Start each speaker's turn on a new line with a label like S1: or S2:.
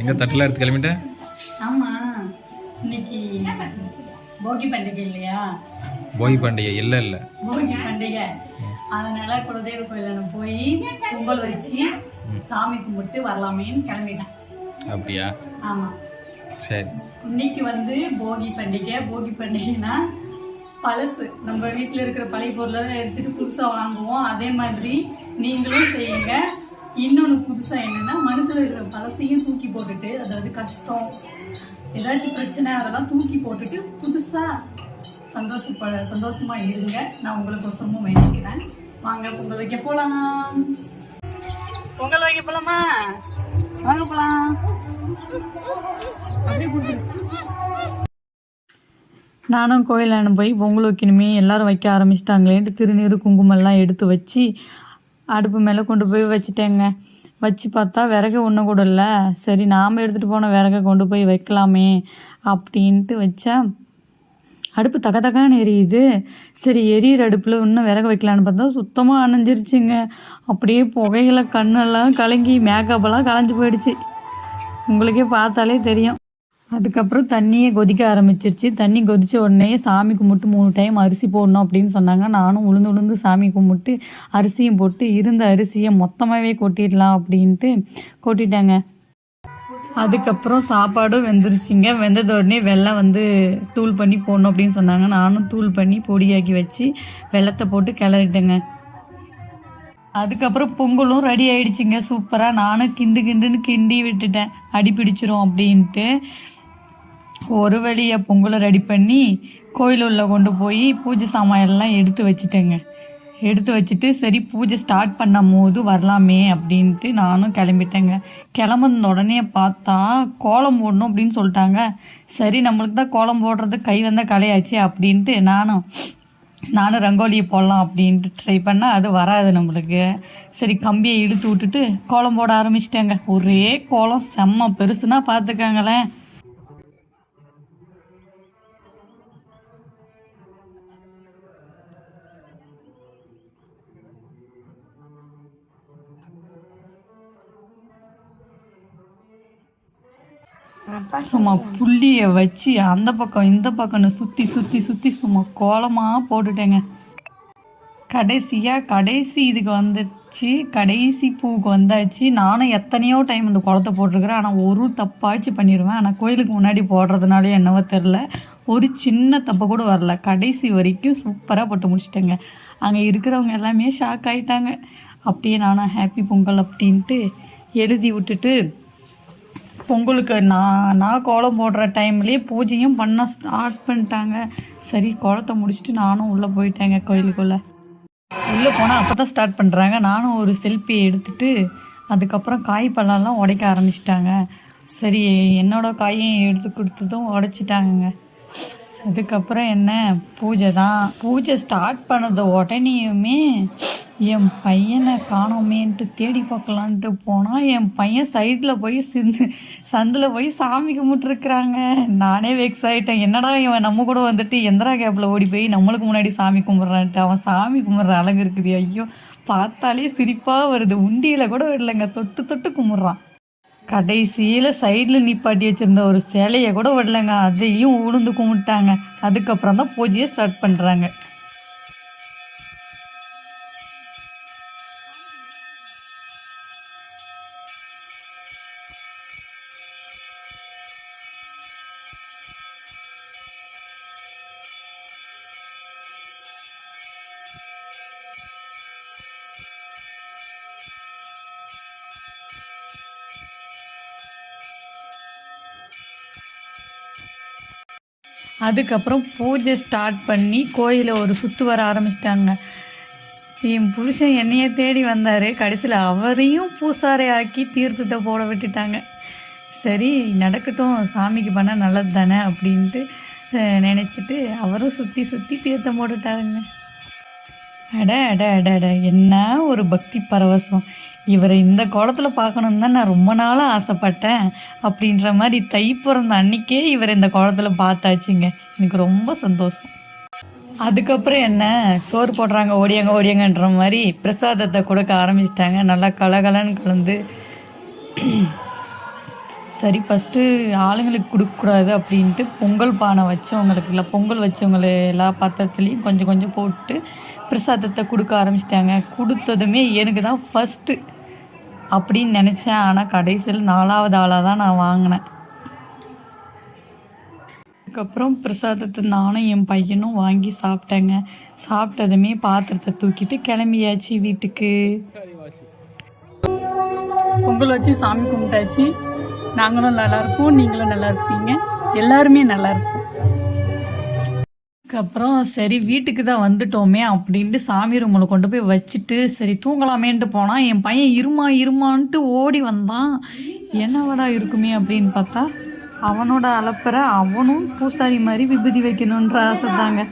S1: எங்கே தட்டில் எடுத்து கிளம்பிட்டேன்
S2: ஆமா இன்னைக்கு போகி பண்டிகை இல்லையா?
S1: போகி பண்டிகை இல்லை இல்லை.
S2: போகி பண்டிகை. அதனால குலதெய்வ கோயில நான் போய் பொங்கல் வச்சு சாமி கும்பிட்டு வரலாமேன்னு கிளம்பிட்டேன்.
S1: அப்படியா?
S2: ஆமா.
S1: சரி.
S2: இன்னைக்கு வந்து போகி பண்டிகை. போகி பண்டிகைனா பழசு. நம்ம வீட்டில் இருக்கிற பழைய பொருளெல்லாம் எரிச்சிட்டு புதுசாக வாங்குவோம். அதே மாதிரி நீங்களும் செய்யுங்க. இன்னொன்று புதுசாக என்னென்னா மனசில் இருக்கிற பழசையும் தூக்கி போட்டுட்டு அதாவது கஷ்டம் ஏதாச்சும் பிரச்சனை அதெல்லாம் தூக்கி போட்டுட்டு புதுசாக சந்தோஷப்ப சந்தோஷமாக இருங்க. நான் உங்களுக்கு ஒசரமும் வேண்டிக்கிறேன். வாங்க பொங்கல் வைக்க போகலாம் பொங்கல் வைக்க போகலாமா வாங்க போகலாம் அப்படியே நானும் கோயிலான போய் பொங்கல் வைக்கணுமே எல்லாரும் வைக்க ஆரம்பிச்சிட்டாங்களேன்ட்டு திருநீர் குங்குமம்லாம் எடுத்து வச்சு அடுப்பு மேலே கொண்டு போய் வச்சுட்டேங்க. வச்சு பார்த்தா விறகு ஒன்றும் கூட இல்லை. சரி நாம் எடுத்துகிட்டு போன விறகை கொண்டு போய் வைக்கலாமே அப்படின்ட்டு வச்சா அடுப்பு தக தகன்னு எரியுது. சரி எரியிற அடுப்பில் இன்னும் விறகு வைக்கலான்னு பார்த்தா சுத்தமாக அணைஞ்சிருச்சுங்க. அப்படியே புகையில கண்ணெல்லாம் கலங்கி மேக்கப்லாம் கலைஞ்சு போயிடுச்சு. உங்களுக்கே பார்த்தாலே தெரியும். அதுக்கப்புறம் தண்ணியே கொதிக்க ஆரம்பிச்சிருச்சு. தண்ணி கொதிச்ச உடனே சாமி கும்பிட்டு மூணு டைம் அரிசி போடணும் அப்படின்னு சொன்னாங்க. நானும் உளுந்து உளுந்து சாமி கும்பிட்டு அரிசியும் போட்டு இருந்த அரிசியை மொத்தமாகவே கொட்டிடலாம் அப்படின்ட்டு கொட்டிட்டாங்க. அதுக்கப்புறம் சாப்பாடும் வெந்துருச்சுங்க. வெந்தத உடனே வெள்ளம் வந்து தூள் பண்ணி போடணும் அப்படின்னு சொன்னாங்க. நானும் தூள் பண்ணி பொடியாக்கி வச்சு வெள்ளத்தை போட்டு கிளறிட்டேங்க. அதுக்கப்புறம் பொங்கலும் ரெடி ஆயிடுச்சுங்க. சூப்பராக நானும் கிண்டு கிண்டுன்னு கிண்டி விட்டுட்டேன். அடி பிடிச்சிரும் அப்படின்ட்டு. ஒரு வழியை பொங்கலை ரெடி பண்ணி கோயில் உள்ள கொண்டு போய் பூஜை சாமான் எல்லாம் எடுத்து வச்சுட்டேங்க. எடுத்து வச்சுட்டு சரி பூஜை ஸ்டார்ட் பண்ணும் போது வரலாமே அப்படின்ட்டு நானும் கிளம்பிட்டேங்க. கிளம்புன உடனே பார்த்தா கோலம் போடணும் அப்படின்னு சொல்லிட்டாங்க. சரி நம்மளுக்கு தான் கோலம் போடுறது கை வந்தால் கலையாச்சு அப்படின்ட்டு நானும் நானும் ரங்கோலியை போடலாம் அப்படின்ட்டு ட்ரை பண்ணால் அது வராது நம்மளுக்கு. சரி கம்பியை இழுத்து விட்டுட்டு கோலம் போட ஆரம்பிச்சிட்டேங்க. ஒரே கோலம் செம்ம பெருசுனா பார்த்துக்கங்களேன். சும்மா புள்ளியை வச்சு அந்த பக்கம் இந்த பக்கம்னு சுற்றி சுற்றி சுற்றி சும்மா கோலமாக போட்டுட்டேங்க. கடைசியாக கடைசி இதுக்கு வந்துச்சு. கடைசி பூவுக்கு வந்தாச்சு. நானும் எத்தனையோ டைம் இந்த குளத்தை போட்டிருக்கிறேன். ஆனால் ஒரு தப்பாச்சு பண்ணிடுவேன். ஆனால் கோயிலுக்கு முன்னாடி போடுறதுனாலே என்னவோ தெரில ஒரு சின்ன தப்பை கூட வரல. கடைசி வரைக்கும் சூப்பராக போட்டு முடிச்சிட்டேங்க. அங்கே இருக்கிறவங்க எல்லாமே ஷாக் ஆகிட்டாங்க அப்படியே நானும் ஹாப்பி பொங்கல் அப்படின்ட்டு எழுதி விட்டுட்டு பொங்கலுக்கு நான் நான் கோலம் போடுற டைம்லேயே பூஜையும் பண்ண ஸ்டார்ட் பண்ணிட்டாங்க. சரி கோலத்தை முடிச்சுட்டு நானும் உள்ளே போயிட்டேங்க கோயிலுக்குள்ளே. உள்ளே போனால் அப்போ தான் ஸ்டார்ட் பண்ணுறாங்க நானும் ஒரு செல்ஃபி எடுத்துட்டு அதுக்கப்புறம் காய் பழம்லாம் உடைக்க ஆரம்பிச்சிட்டாங்க. சரி என்னோடய காயையும் எடுத்து கொடுத்ததும் உடைச்சிட்டாங்கங்க. அதுக்கப்புறம் என்ன? பூஜை தான். பூஜை ஸ்டார்ட் பண்ணது உடனேயுமே என் பையனை காணோமேன்ட்டு தேடி பார்க்கலான்ட்டு போனால் என் பையன் சைடில் போய் சிந்து சந்தில் போய் சாமி கும்பிட்டுருக்குறாங்க. நானே வெக்ஸ் ஆகிட்டேன் என்னடா இவன்? நம்ம கூட வந்துட்டு எந்திரா கேப்பில் ஓடி போய் நம்மளுக்கு முன்னாடி சாமி கும்பிட்றான்ட்டு. அவன் சாமி கும்பிட்ற அழகு இருக்குது. ஐயோ பார்த்தாலே சிரிப்பாக வருது. உண்டியில் கூட விடலைங்க தொட்டு தொட்டு கும்பிட்றான். கடைசியில் சைடில் நிப்பாட்டி வச்சுருந்த ஒரு சேலையை கூட விடலைங்க. அதையும் உளுந்து கும்பிட்டாங்க. அதுக்கப்புறம் தான் பூஜையை ஸ்டார்ட் பண்ணுறாங்க அதுக்கப்புறம் பூஜை ஸ்டார்ட் பண்ணி கோயிலை ஒரு சுற்று வர ஆரம்பிச்சிட்டாங்க. என் புருஷன் என்னையே தேடி வந்தார். கடைசியில் அவரையும் பூசாரை ஆக்கி தீர்த்தத்தை போட விட்டுட்டாங்க. சரி நடக்கட்டும் சாமிக்கு பண்ணால் நல்லது தானே அப்படின்ட்டு நினச்சிட்டு அவரும் சுற்றி சுற்றி தீர்த்தம் போட்டுட்டாருங்க. அட அட அட அட என்ன ஒரு பக்தி பரவசம். இவரை இந்த கோலத்தில் பார்க்கணுன்னு தான் நான் ரொம்ப நாளாக ஆசைப்பட்டேன். அப்படின்ற மாதிரி தை பிறந்த அன்னைக்கே இவர் இந்த கோலத்தில் பார்த்தாச்சுங்க. எனக்கு ரொம்ப சந்தோஷம். அதுக்கப்புறம் என்ன? சோறு போடுறாங்க ஓடியாங்க ஓடியாங்கன்ற மாதிரி பிரசாதத்தை கொடுக்க ஆரம்பிச்சிட்டாங்க. நல்லா கலகலன்னு கலந்து சரி ஃபஸ்ட்டு ஆளுங்களுக்கு கொடுக்கக்கூடாது அப்படின்ட்டு பொங்கல் பானை வச்சவங்களுக்கு இல்லை பொங்கல் வச்சவங்கள எல்லா பாத்திரத்துலேயும் கொஞ்சம் கொஞ்சம் போட்டு பிரசாதத்தை கொடுக்க ஆரம்பிச்சிட்டாங்க. கொடுத்ததுமே எனக்கு தான் ஃபஸ்ட்டு அப்படின்னு நினச்சேன். ஆனால் கடைசியில் நாலாவது ஆளாக தான் நான் வாங்கினேன். அதுக்கப்புறம் பிரசாதத்தை நானும் என் பையனும் வாங்கி சாப்பிட்டேங்க. சாப்பிட்டதுமே பாத்திரத்தை தூக்கிட்டு கிளம்பியாச்சு வீட்டுக்கு. பொங்கல் வச்சு சாமி கும்பிட்டாச்சு. நாங்களும் நல்லா இருப்போம் நீங்களும் நல்லா இருப்பீங்க எல்லாருமே நல்லா இருப்போம் அதுக்கப்புறம் சரி வீட்டுக்கு தான் வந்துட்டோமே அப்படின்ட்டு சாமி ரூமில் கொண்டு போய் வச்சுட்டு சரி தூங்கலாமேன்ட்டு போனால் என் பையன் இருமா இருமான்ட்டு ஓடி வந்தான். என்னவடா இருக்குமே அப்படின்னு பார்த்தா அவனோட அலப்பற அவனும் பூசாரி மாதிரி விபூதி வைக்கணுன்ற ஆசை தாங்க